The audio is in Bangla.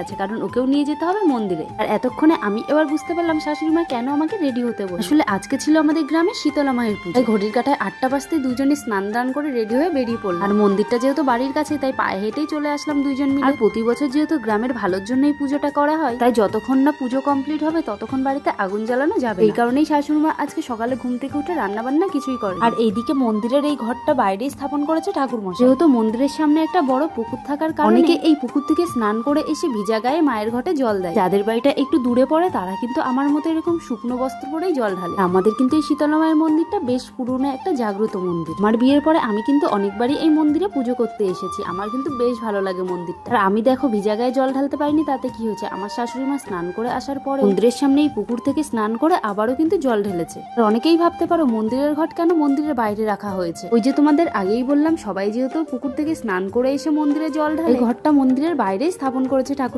আছে, কারণ ওকেও নিয়ে যেতে হবে মন্দিরে। আর এতক্ষণে আমি এবার বুঝতে পারলাম শাশুড়ি মা কেন আমাকে রেডি হতে বলে আসলে আজকে ছিল আমাদের গ্রামে শীতলা মায়ের পুজো। তাই ঘড়ির কাঠায় আটটা বাজতে দুজনে স্নান দান করে রেডি হয়ে বেরিয়ে পড়লাম। আর মন্দিরটা যেহেতু বাড়ির কাছে, তাই পায়ে হেঁটেই চলে আসলাম দুইজন মিলে। আর প্রতি বছর যেহেতু গ্রামের ভালোর জন্য এই পুজোটা করা হয়, তাই যতক্ষণ না পুজো কমপ্লিট হবে, ততক্ষণ বাড়িতে আগুন জ্বালানো যাবে এই কারণেই শাশুড়ি মা আজকে সকালে ঘুম থেকে উঠে রান্না বান্না কিছুই করে আর এইদিকে মন্দিরের এই ঘরটা বাইরেই স্থাপন করেছে ঠাকুর মশাই যেহেতু মন্দিরের সামনে একটা বড় পুকুর থাকার কারণে অনেকে এই পুকুর থেকে স্নান করে এসে ভিজা গায়ে মায়ের ঘটে জল দেয়। যাদের বাড়িটা একটু দূরে পড়ে, তারা কিন্তু আমার মতো এরকম শুকনো বস্ত্র পরেই জল ঢালে। আমাদের কিন্তু এই শীতলা মায়ের মন্দিরটা বেশ পুরনো একটা জাগ্রত মন্দির। আমার বিয়ের পরে আমি কিন্তু অনেকবারই এই মন্দিরে পুজো করতে এসেছি। আমার কিন্তু বেশ ভালো লাগে মন্দিরটা। আর আমি দেখো, ভিজা গায়ে জল ঢালতে পারিনি, তাতে কি হয়েছে? আমার শাশুড়ি মা স্নান করে আসার পরে মন্দিরের সামনে এই পুকুর থেকে স্নান করে আবারও কিন্তু জল ঢেলেছে। আর অনেকেই ভাবতে পারো, মন্দিরের ঘট কেন মন্দিরের বাইরে রাখা হয়েছে? ওই যে তোমাদের আগেই বললাম, সবাই যেহেতু পুকুর থেকে স্নান করে এসে মন্দিরে জল ঢালে ঘরটা মন্দিরের বাইরেই স্থাপন করেছে ঠাকুর।